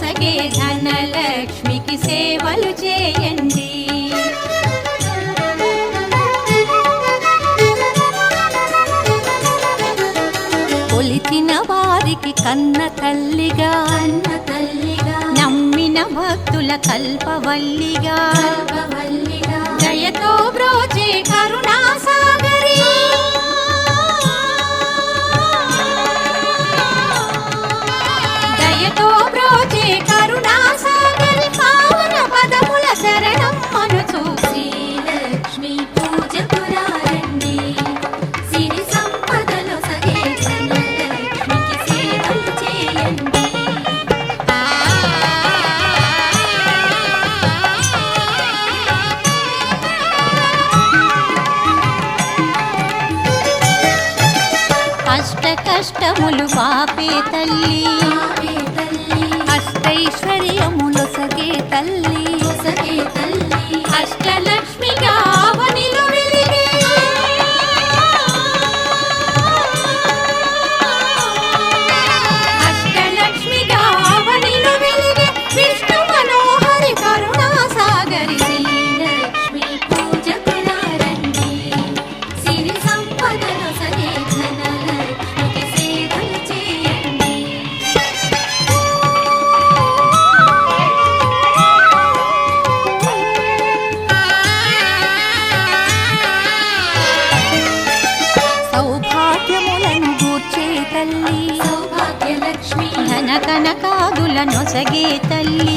సగే ధనలక్ష్మికి సేవలు చేయండి. కొలిచిన వారికి కన్న తల్లిగా అన్న తల్లిగా నమ్మిన భక్తుల కల్పవల్లిగా. దయతో బ్రోచే కరుణాసాగరి. కష్టములు పాపే తల్లి. అష్టైశ్వర్యములు సగే తల్లి. కనకనకాదుల నొసగే తల్లి.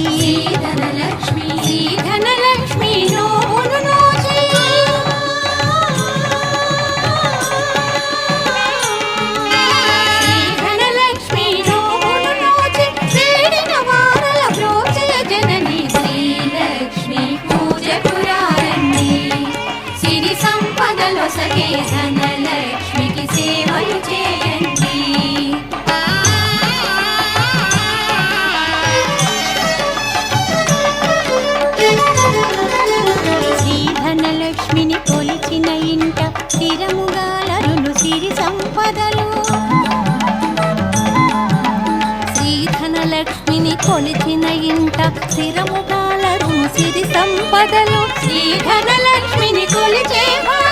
స్థిరముగా సిరి సంపదలు శ్రీ ధనలక్ష్మిని కొలిచేవా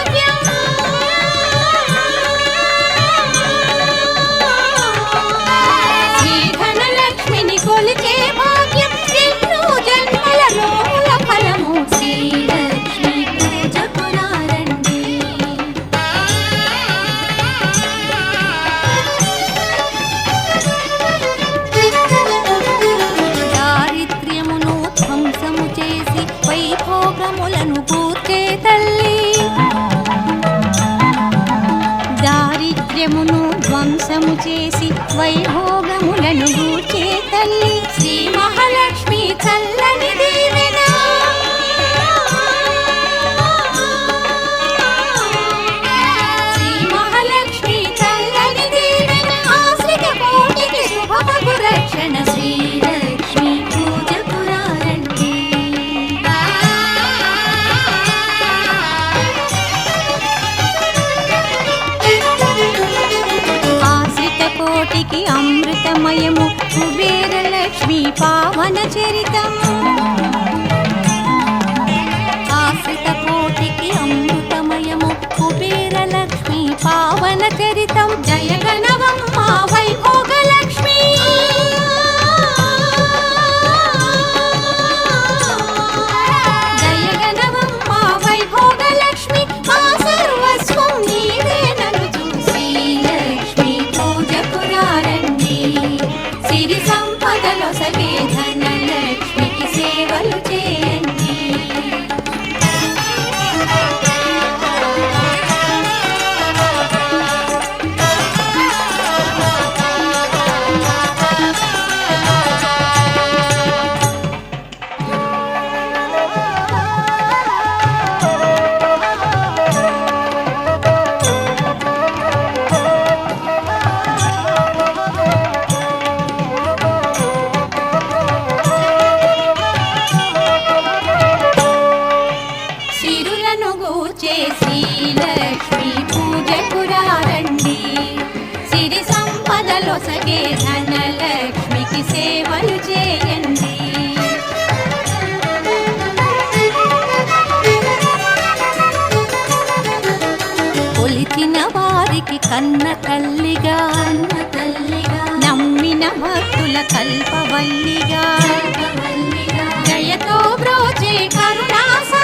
వైభోగములను గూర్చే శ్రీ మహాలక్ష్మి చల్లనిది జ్ఞానమయము కుబేరలక్ష్మి పావన చరితము వారికి కన్న తల్లిగా నమ్మిన భక్తుల కల్పవల్లిగా. జయతో బ్రోజే బ్రోచే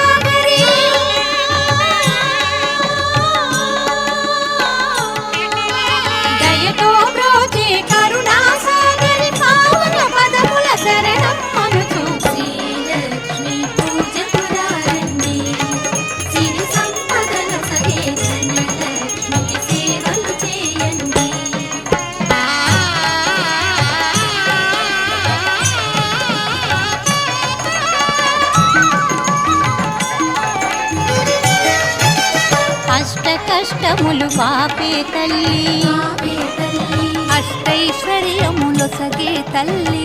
కష్టములు వాపే తల్లి. ఆపే తల్లి. అష్టైశ్వర్యములు సగే తల్లి.